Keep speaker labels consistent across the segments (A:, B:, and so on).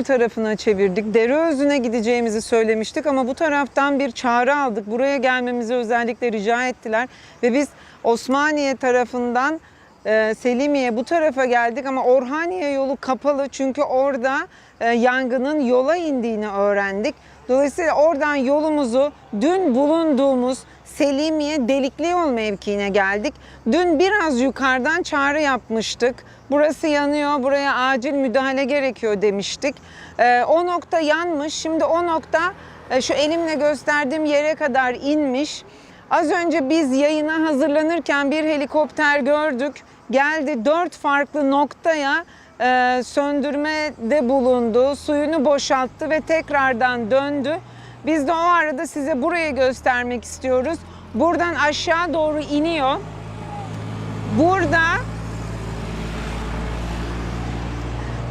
A: Selimiye tarafına çevirdik. Dereözüne gideceğimizi söylemiştik ama bu taraftan bir çağrı aldık. Buraya gelmemizi özellikle rica ettiler ve biz Osmaniye tarafından e, Selimiye bu tarafa geldik ama Orhaniye yolu kapalı çünkü orada e, yangının yola indiğini öğrendik. Dolayısıyla oradan yolumuzu dün bulunduğumuz Selimiye Delikli Yol mevkiine geldik. Dün biraz yukarıdan çağrı yapmıştık. Burası yanıyor, buraya acil müdahale gerekiyor demiştik. Ee, o nokta yanmış. Şimdi o nokta e, şu elimle gösterdiğim yere kadar inmiş. Az önce biz yayına hazırlanırken bir helikopter gördük. Geldi dört farklı noktaya e, söndürmede bulundu. Suyunu boşalttı ve tekrardan döndü. Biz de o arada size burayı göstermek istiyoruz. Buradan aşağı doğru iniyor. Burada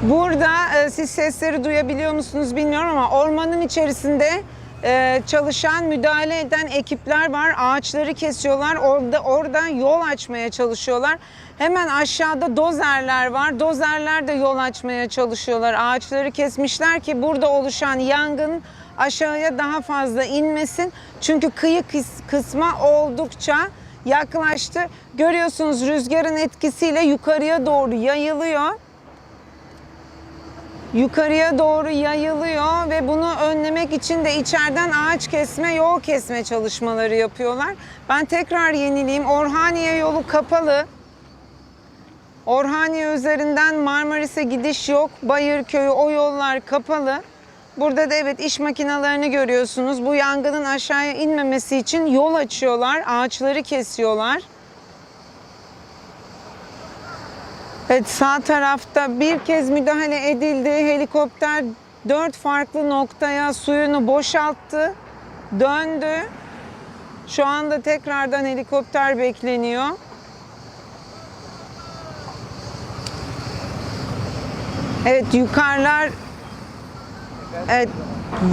A: Burada e, siz sesleri duyabiliyor musunuz bilmiyorum ama ormanın içerisinde e, çalışan, müdahale eden ekipler var. Ağaçları kesiyorlar. Orada oradan yol açmaya çalışıyorlar. Hemen aşağıda dozerler var. Dozerler de yol açmaya çalışıyorlar. Ağaçları kesmişler ki burada oluşan yangın aşağıya daha fazla inmesin. Çünkü kıyı kıs- kısma oldukça yaklaştı. Görüyorsunuz rüzgarın etkisiyle yukarıya doğru yayılıyor yukarıya doğru yayılıyor ve bunu önlemek için de içeriden ağaç kesme, yol kesme çalışmaları yapıyorlar. Ben tekrar yenileyim. Orhaniye yolu kapalı. Orhaniye üzerinden Marmaris'e gidiş yok. Bayırköy'ü o yollar kapalı. Burada da evet iş makinalarını görüyorsunuz. Bu yangının aşağıya inmemesi için yol açıyorlar, ağaçları kesiyorlar. Evet sağ tarafta bir kez müdahale edildi. Helikopter dört farklı noktaya suyunu boşalttı. Döndü. Şu anda tekrardan helikopter bekleniyor. Evet yukarılar Evet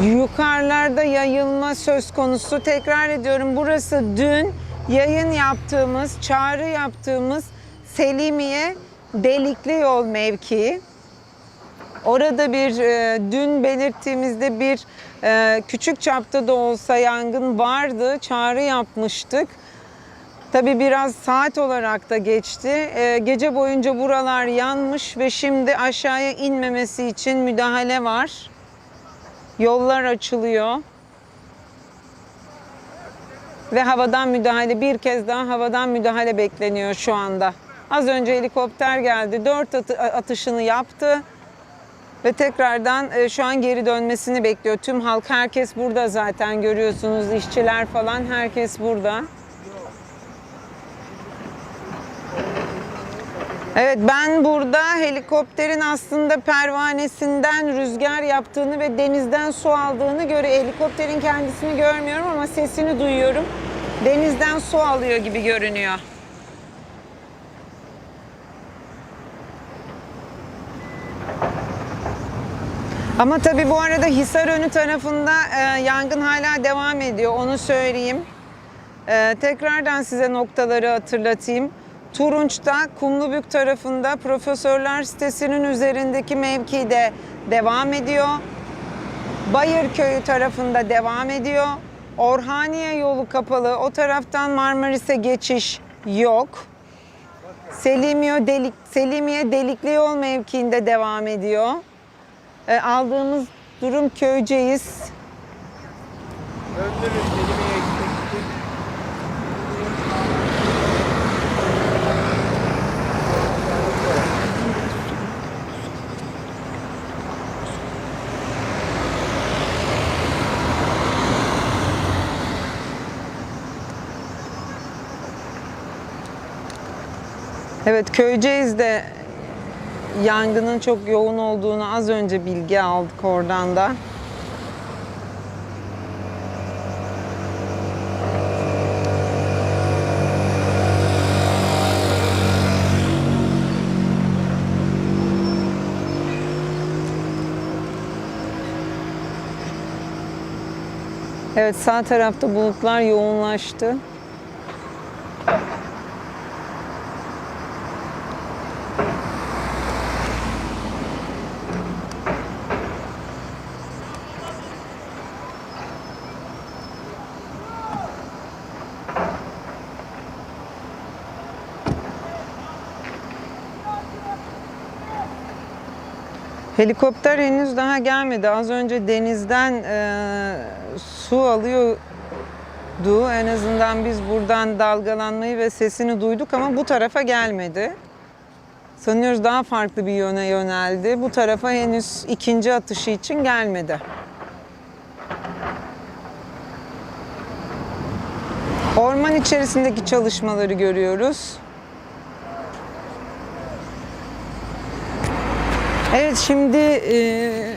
A: yukarılarda yayılma söz konusu. Tekrar ediyorum burası dün yayın yaptığımız, çağrı yaptığımız Selimiye Delikli Yol mevkii. Orada bir e, dün belirttiğimizde bir e, küçük çapta da olsa yangın vardı. Çağrı yapmıştık. Tabii biraz saat olarak da geçti. E, gece boyunca buralar yanmış ve şimdi aşağıya inmemesi için müdahale var. Yollar açılıyor. Ve havadan müdahale bir kez daha havadan müdahale bekleniyor şu anda. Az önce helikopter geldi. Dört atı- atışını yaptı. Ve tekrardan e, şu an geri dönmesini bekliyor. Tüm halk herkes burada zaten görüyorsunuz. işçiler falan herkes burada. Evet ben burada helikopterin aslında pervanesinden rüzgar yaptığını ve denizden su aldığını göre helikopterin kendisini görmüyorum ama sesini duyuyorum. Denizden su alıyor gibi görünüyor. Ama tabii bu arada Hisarönü tarafında e, yangın hala devam ediyor onu söyleyeyim. E, tekrardan size noktaları hatırlatayım. Turunç'ta Kumlubük tarafında Profesörler sitesinin üzerindeki mevkide devam ediyor. Bayırköyü tarafında devam ediyor. Orhaniye yolu kapalı. O taraftan Marmaris'e geçiş yok. Selimiye, Delik, Selimiye Delikli Yol mevkiinde devam ediyor. E, aldığımız durum Köyceğiz.
B: Döndürün kelimeye.
A: Evet Köyceğiz'de yangının çok yoğun olduğunu az önce bilgi aldık oradan da. Evet sağ tarafta bulutlar yoğunlaştı. Helikopter henüz daha gelmedi. Az önce denizden e, su alıyordu. En azından biz buradan dalgalanmayı ve sesini duyduk ama bu tarafa gelmedi. Sanıyoruz daha farklı bir yöne yöneldi. Bu tarafa henüz ikinci atışı için gelmedi. Orman içerisindeki çalışmaları görüyoruz. Evet şimdi e,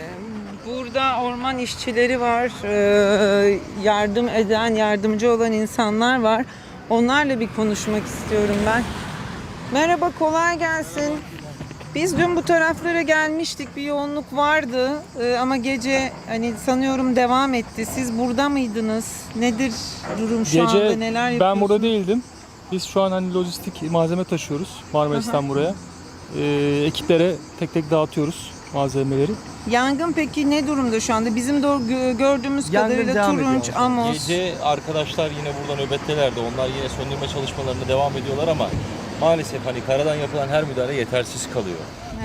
A: burada orman işçileri var, e, yardım eden, yardımcı olan insanlar var. Onlarla bir konuşmak istiyorum ben. Merhaba, kolay gelsin. Biz dün bu taraflara gelmiştik, bir yoğunluk vardı E, ama gece hani sanıyorum devam etti. Siz burada mıydınız? Nedir durum şu anda,
C: Gece
A: neler
C: ben
A: yapıyorsunuz?
C: burada değildim. Biz şu an hani lojistik malzeme taşıyoruz Marmaris'ten buraya. Ee, ekiplere tek tek dağıtıyoruz malzemeleri.
A: Yangın peki ne durumda şu anda? Bizim gö- gördüğümüz
D: Yangın
A: kadarıyla
D: devam
A: Turunç,
D: ediyor.
A: Amos.
E: Gece arkadaşlar yine burada nöbettelerdi. Onlar yine söndürme çalışmalarına devam ediyorlar ama maalesef hani karadan yapılan her müdahale yetersiz kalıyor.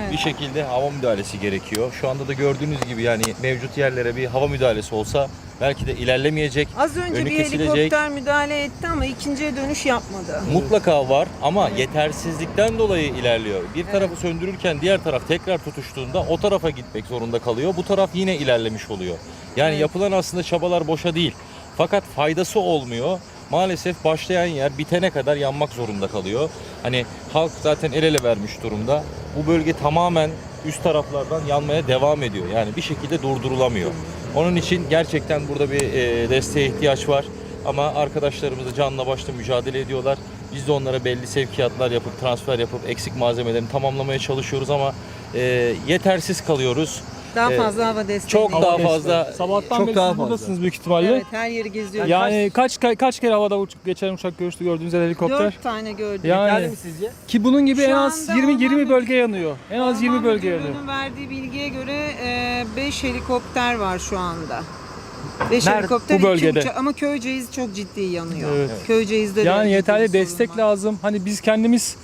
A: Evet.
E: Bir şekilde hava müdahalesi gerekiyor. Şu anda da gördüğünüz gibi yani mevcut yerlere bir hava müdahalesi olsa belki de ilerlemeyecek.
A: Az önce
E: önü
A: bir
E: kesilecek.
A: helikopter müdahale etti ama ikinciye dönüş yapmadı.
E: Mutlaka var ama yetersizlikten dolayı ilerliyor. Bir tarafı söndürürken diğer taraf tekrar tutuştuğunda o tarafa gitmek zorunda kalıyor. Bu taraf yine ilerlemiş oluyor. Yani
A: Evet.
E: yapılan aslında çabalar boşa değil. Fakat faydası olmuyor. Maalesef başlayan yer bitene kadar yanmak zorunda kalıyor. Hani halk zaten el ele vermiş durumda. Bu bölge tamamen üst taraflardan yanmaya devam ediyor. Yani bir şekilde durdurulamıyor. Onun için gerçekten burada bir e, desteğe ihtiyaç var. Ama arkadaşlarımız da canla başla mücadele ediyorlar. Biz de onlara belli sevkiyatlar yapıp transfer yapıp eksik malzemelerini tamamlamaya çalışıyoruz ama e, yetersiz kalıyoruz.
A: Daha
E: Evet.
A: fazla hava desteği.
E: Çok
A: değil.
E: daha fazla.
C: Sabahtan
D: çok
C: beri
D: daha
C: siz
D: fazla.
C: buradasınız büyük ihtimalle.
A: Evet her yeri geziyoruz.
C: Yani kaç kaç, kaç kere havada uç, geçen uçak görüştü gördüğünüz helikopter.
A: Dört tane gördüm.
C: Yani
D: Yeterli mi sizce?
C: ki bunun gibi
A: Şu
C: en az
A: anda
C: 20 20
A: orman
C: bölge yanıyor. En az 20
A: Orman
C: bölge yanıyor.
A: Müdürlüğü'nün verdiği bilgiye göre 5 helikopter var şu anda. 5
D: Nerede?
A: helikopter
C: Bu
A: iki
C: bölgede.
A: uçak ama Köyceğiz çok ciddi yanıyor.
C: Evet.
A: Köyceğiz'de de
C: Yani
A: ciddi
C: yeterli destek
A: var.
C: lazım. Hani biz kendimiz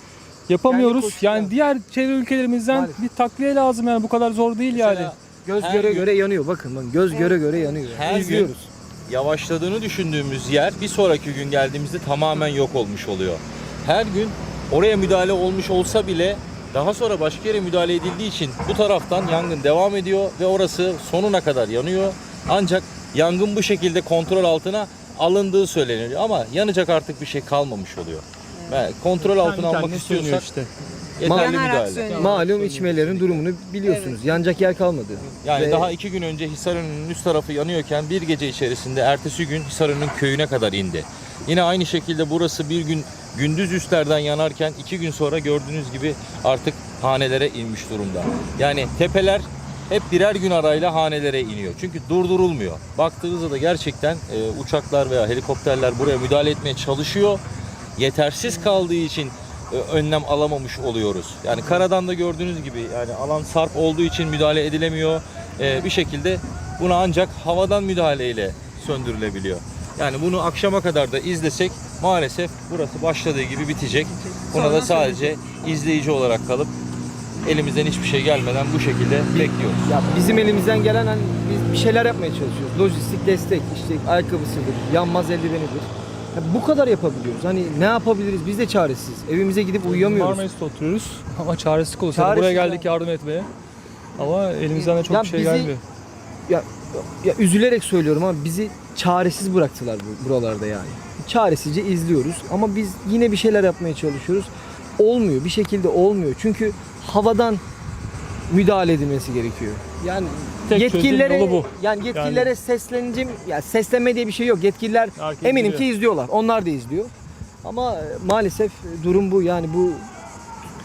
C: yapamıyoruz. yani diğer çevre ülkelerimizden
D: Maalesef.
C: bir takviye lazım yani bu kadar zor değil yani.
E: Mesela
D: Göz
E: Her
D: göre
E: gün-
D: göre yanıyor. Bakın bakın göz göre göre yanıyor.
E: Her gün
D: İzliyoruz.
E: yavaşladığını düşündüğümüz yer bir sonraki gün geldiğimizde tamamen yok olmuş oluyor. Her gün oraya müdahale olmuş olsa bile daha sonra başka yere müdahale edildiği için bu taraftan yangın devam ediyor ve orası sonuna kadar yanıyor. Ancak yangın bu şekilde kontrol altına alındığı söyleniyor ama yanacak artık bir şey kalmamış oluyor. Kontrol altına almak istiyorsak
C: işte.
E: yeterli
A: Yanarak
E: müdahale.
A: sönüyor.
D: Malum içmelerin durumunu biliyorsunuz. Yanacak yer kalmadı.
E: Yani
D: Ve
E: daha iki gün önce Hisarönü'nün üst tarafı yanıyorken bir gece içerisinde ertesi gün Hisarönü'nün köyüne kadar indi. Yine aynı şekilde burası bir gün gündüz üstlerden yanarken iki gün sonra gördüğünüz gibi artık hanelere inmiş durumda. Yani tepeler hep birer gün arayla hanelere iniyor. Çünkü durdurulmuyor. Baktığınızda da gerçekten e, uçaklar veya helikopterler buraya müdahale etmeye çalışıyor. Yetersiz kaldığı için e, önlem alamamış oluyoruz. Yani karadan da gördüğünüz gibi yani alan sarp olduğu için müdahale edilemiyor. E, bir şekilde buna ancak havadan müdahaleyle söndürülebiliyor. Yani bunu akşama kadar da izlesek maalesef burası başladığı gibi bitecek. Buna da sadece izleyici olarak kalıp elimizden hiçbir şey gelmeden bu şekilde bekliyoruz.
D: ya bizim elimizden gelen hani biz bir şeyler yapmaya çalışıyoruz. Lojistik destek, işte ayakkabısıdır, yanmaz eldivenidir. Ya bu kadar yapabiliyoruz. Hani ne yapabiliriz? Biz de çaresiz. Evimize gidip uyuyamıyoruz.
C: Marmaris'te oturuyoruz ama çaresiz kalıyoruz. Yani
D: Çaresiz
C: buraya
D: ya.
C: geldik yardım etmeye. Ama elimizden de çok
D: Ya
C: bir şey
D: bizi-
C: gelmiyor.
D: Ya, ya üzülerek söylüyorum ama bizi çaresiz bıraktılar bu, buralarda yani. Çaresizce izliyoruz ama biz yine bir şeyler yapmaya çalışıyoruz. Olmuyor. Bir şekilde olmuyor. Çünkü havadan müdahale edilmesi gerekiyor. Yani
C: Tek çözüm
D: yetkililere
C: yolu bu.
D: yani yetkililere sesleneceğim. Ya seslenme diye bir şey yok. Yetkililer
C: Herkes
D: eminim
C: biliyor.
D: ki izliyorlar. Onlar da izliyor. Ama e, maalesef durum bu. Yani bu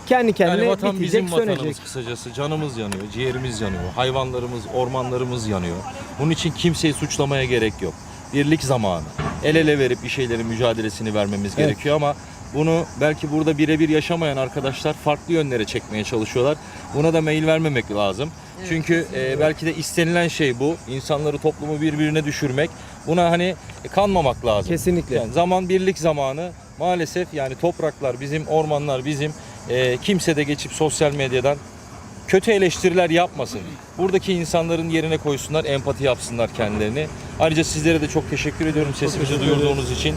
D: kendi kendine
E: Yani vatan
D: bitecek,
E: bizim vatanımız
D: sönecek.
E: kısacası. Canımız yanıyor, ciğerimiz yanıyor, hayvanlarımız, ormanlarımız yanıyor. Bunun için kimseyi suçlamaya gerek yok. Birlik zamanı. El ele verip bir şeylerin mücadelesini vermemiz
D: Evet.
E: gerekiyor ama bunu belki burada birebir yaşamayan arkadaşlar farklı yönlere çekmeye çalışıyorlar. Buna da meyil vermemek lazım. Çünkü e, belki de istenilen şey bu. İnsanları, toplumu birbirine düşürmek. Buna hani kanmamak lazım.
D: Kesinlikle.
E: Yani zaman birlik zamanı maalesef yani topraklar bizim, ormanlar bizim. E, kimse de geçip sosyal medyadan kötü eleştiriler yapmasın. Buradaki insanların yerine koysunlar, empati yapsınlar kendilerini. Ayrıca sizlere de çok teşekkür ediyorum sesimizi duyurduğunuz için.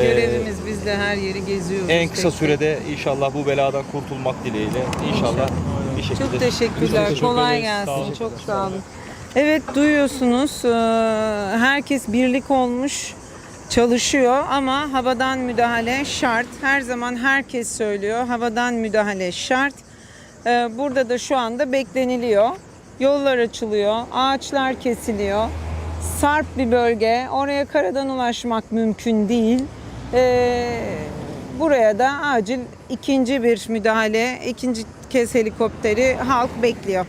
E: Ee,
A: Görevimiz biz de her yeri geziyoruz.
E: en kısa
A: tek tek.
E: sürede inşallah bu beladan kurtulmak dileğiyle inşallah bir şekilde
A: Çok teşekkürler.
C: teşekkür
A: Kolay
C: ederiz. Sağ
A: gelsin.
C: olun.
A: Çok sağ olun. Evet duyuyorsunuz. eee, Herkes birlik olmuş çalışıyor ama havadan müdahale şart. Her zaman herkes söylüyor. Havadan müdahale şart. Eee, Burada da şu anda bekleniliyor. Yollar açılıyor, ağaçlar kesiliyor. Sarp bir bölge. Oraya karadan ulaşmak mümkün değil. Eee, buraya da acil ikinci bir müdahale, ikinci kez helikopteri halk bekliyor.